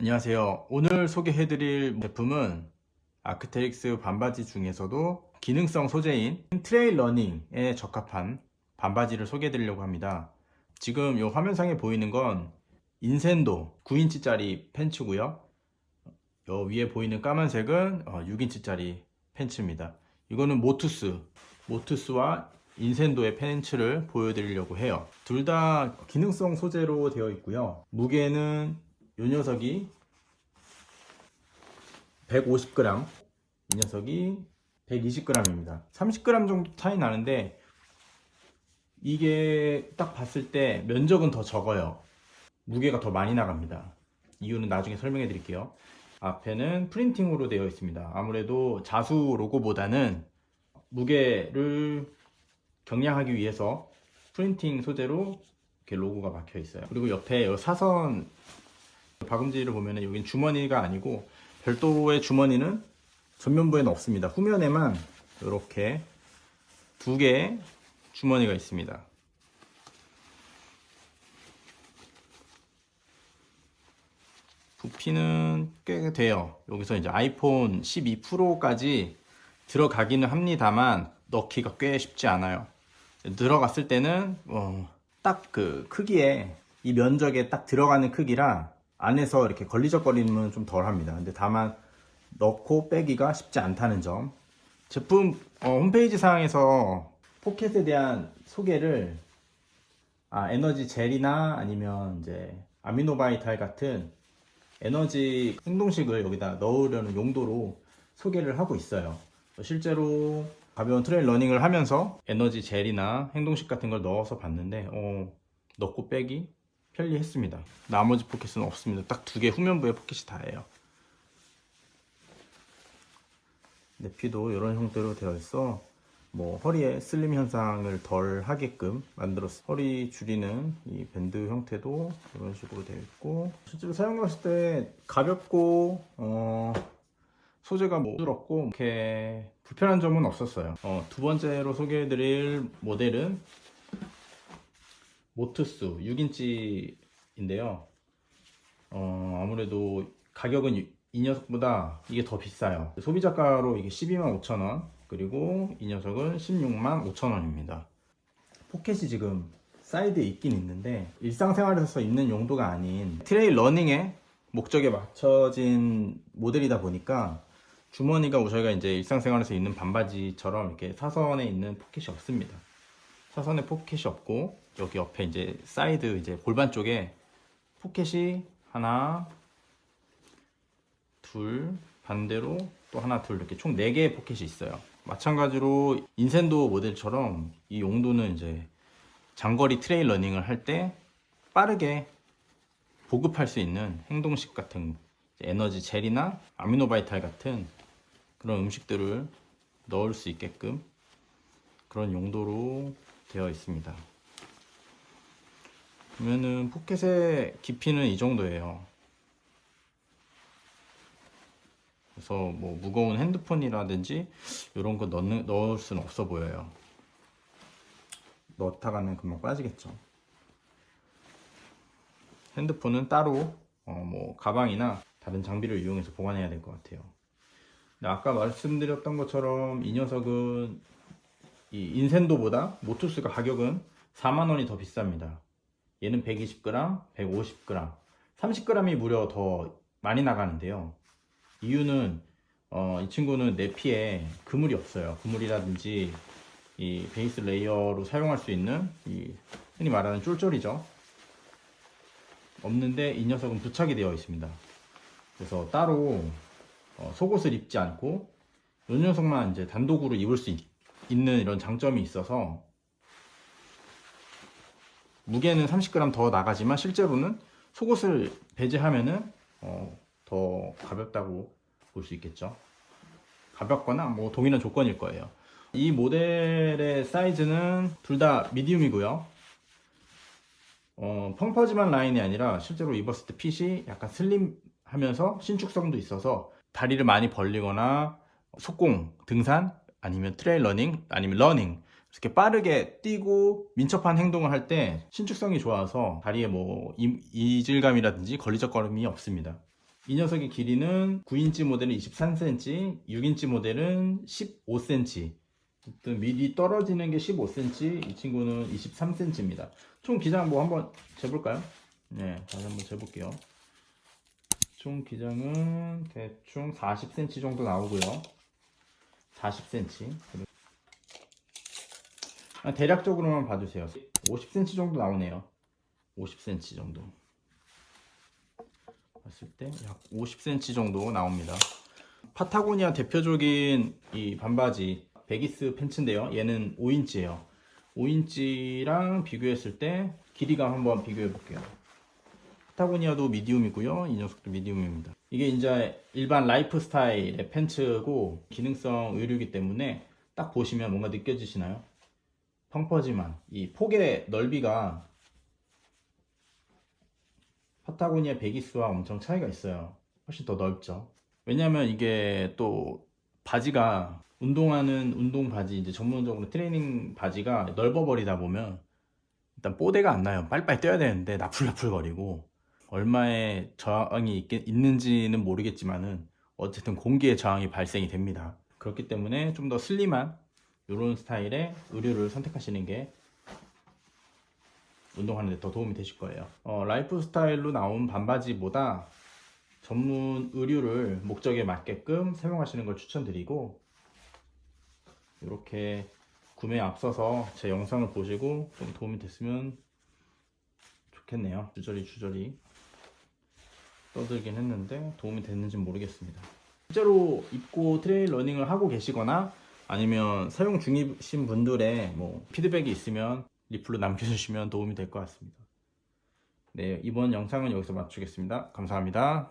안녕하세요. 오늘 소개해드릴 제품은 아크테릭스 반바지 중에서도 기능성 소재인 트레일 러닝에 적합한 반바지를 소개해드리려고 합니다. 지금 이 화면상에 보이는 건 인센도 9인치짜리 팬츠고요. 요 위에 보이는 까만색은 6인치짜리 팬츠입니다. 이거는 모투스, 모투스와 인센도의 팬츠를 보여드리려고 해요. 둘 다 기능성 소재로 되어 있고요. 무게는 이 녀석이 150g, 이 녀석이 120g입니다. 30g 정도 차이 나는데 이게 딱 봤을 때 면적은 더 적어요. 무게가 더 많이 나갑니다. 이유는 나중에 설명해 드릴게요. 앞에는 프린팅으로 되어 있습니다. 아무래도 자수 로고보다는 무게를 경량하기 위해서 프린팅 소재로 이렇게 로고가 박혀 있어요. 그리고 옆에 이 사선 박음질을 보면 여긴 주머니가 아니고 별도의 주머니는 전면부에는 없습니다. 후면에만 이렇게 두 개의 주머니가 있습니다. 부피는 꽤 돼요. 여기서 이제 아이폰 12 프로까지 들어가기는 합니다만 넣기가 꽤 쉽지 않아요. 들어갔을 때는 어, 딱그 크기에 이 면적에 딱 들어가는 크기라 안에서 이렇게 걸리적거리면 좀 덜합니다. 근데 다만 넣고 빼기가 쉽지 않다는 점. 제품 어, 홈페이지 상에서 포켓에 대한 소개를 아, 에너지 젤이나 아니면 이제 아미노바이탈 같은 에너지 행동식을 여기다 넣으려는 용도로 소개를 하고 있어요. 실제로 가벼운 트레일 러닝을 하면서 에너지 젤이나 행동식 같은 걸 넣어서 봤는데 어, 넣고 빼기 편리했습니다. 나머지 포켓은 없습니다. 딱 두 개 후면부에 포켓이 다예요. 내피도 이런 형태로 되어 있어 뭐 허리에 슬림 현상을 덜 하게끔 만들었어 허리 줄이는 이 밴드 형태도 이런 식으로 되어 있고 실제로 사용했을 때 가볍고 어, 소재가 뭐 부드럽고 이렇게 불편한 점은 없었어요 어, 두 번째로 소개해드릴 모델은 모트스 6인치인데요. 어, 아무래도 가격은 이- 이 녀석보다 이게 더 비싸요. 소비자가로 이게 12만 5천 원 그리고 이 녀석은 16만 5천 원입니다. 포켓이 지금 사이드에 있긴 있는데 일상생활에서 입는 용도가 아닌 트레일 러닝의 목적에 맞춰진 모델이다 보니까 주머니가 저희가 이제 일상생활에서 입는 반바지처럼 이렇게 사선에 있는 포켓이 없습니다. 사선에 포켓이 없고 여기 옆에 이제 사이드 이제 골반 쪽에 포켓이 하나, 둘, 반대로 또 하나, 둘 이렇게 총 4개의 포켓이 있어요. 마찬가지로 인센도 모델처럼 이 용도는 이제 장거리 트레일 러닝을 할 때 빠르게 보급할 수 있는 행동식 같은 에너지 젤이나 아미노바이탈 같은 그런 음식들을 넣을 수 있게끔 그런 용도로 되어 있습니다. 그러면은 포켓의 깊이는 이 정도예요. 그래서 뭐 무거운 핸드폰이라든지 이런 거 넣는, 넣을 수는 없어 보여요. 넣다가는 금방 빠지겠죠. 핸드폰은 따로 어, 뭐 가방이나 다른 장비를 이용해서 보관해야 될 것 같아요. 아까 말씀드렸던 것처럼 이 녀석은 이 인센도보다 모투스가 가격은 4만 원이 더 비쌉니다. 얘는 120g, 150g, 30g이 무려 더 많이 나가는데요. 이유는 어, 이 친구는 내피에 그물이 없어요. 그물이라든지 이 베이스 레이어로 사용할 수 있는 이 흔히 말하는 쫄쫄이죠. 없는데 이 녀석은 부착이 되어 있습니다. 그래서 따로 어, 속옷을 입지 않고 이 녀석만 이제 단독으로 입을 수 있, 는 이런 장점이 있어서 무게는 30g 더 나가지만 실제로는 속옷을 배제하면은 어, 더 가볍다고 볼 수 있겠죠. 가볍거나 뭐 동일한 조건일 거예요. 이 모델의 사이즈는 둘 다 미디움이고요. 어, 펑퍼짐한 라인이 아니라 실제로 입었을 때 핏이 약간 슬림하면서 신축성도 있어서 다리를 많이 벌리거나 속공, 등산 아니면 트레일 러닝 아니면 러닝 이렇게 빠르게 뛰고 민첩한 행동을 할 때 신축성이 좋아서 다리에 뭐 이- 이질감이라든지 걸리적거림이 없습니다. 이 녀석의 길이는 9인치 모델은 23cm, 6인치 모델은 15cm. 어쨌든 미리 떨어지는 게 15cm, 이 친구는 23cm입니다. 총 기장 뭐 한번 재볼까요? 네, 다시 한번 재볼게요. 총 기장은 대충 40cm 정도 나오고요. 40cm. 아, 대략적으로만 봐주세요. 50cm 정도 나오네요. 50cm 정도. 봤을 때 약 50cm 정도 나옵니다. 파타고니아 대표적인 이 반바지 베기스 팬츠인데요. 얘는 5인치예요. 5인치랑 비교했을 때 길이가 한번 비교해 볼게요. 파타고니아도 미디움이고요. 이 녀석도 미디움입니다. 이게 이제 일반 라이프 스타일의 팬츠고 기능성 의류이기 때문에 딱 보시면 뭔가 느껴지시나요? 펑퍼짐한 이 폭의 넓이가 파타고니아 베기스와 엄청 차이가 있어요. 훨씬 더 넓죠. 왜냐면 이게 또 바지가 운동하는 운동 바지 이제 전문적으로 트레이닝 바지가 넓어 버리다 보면 일단 뽀대가 안 나요. 빨리빨리 뛰어야 되는데 나풀나풀거리고 얼마의 저항이 있, 있는지는 모르겠지만은 어쨌든 공기의 저항이 발생이 됩니다. 그렇기 때문에 좀 더 슬림한 이런 스타일의 의류를 선택하시는 게 운동하는 데 더 도움이 되실 거예요. 어, 라이프 스타일로 나온 반바지보다 전문 의류를 목적에 맞게끔 사용하시는 걸 추천드리고 이렇게 구매에 앞서서 제 영상을 보시고 좀 도움이 됐으면 좋겠네요. 주저리 주저리 떠들긴 했는데 도움이 됐는지 모르겠습니다. 실제로 입고 트레일 러닝을 하고 계시거나 아니면 사용 중이신 분들의 뭐 피드백이 있으면 리플로 남겨주시면 도움이 될 것 같습니다. 네, 이번 영상은 여기서 마치겠습니다. 감사합니다.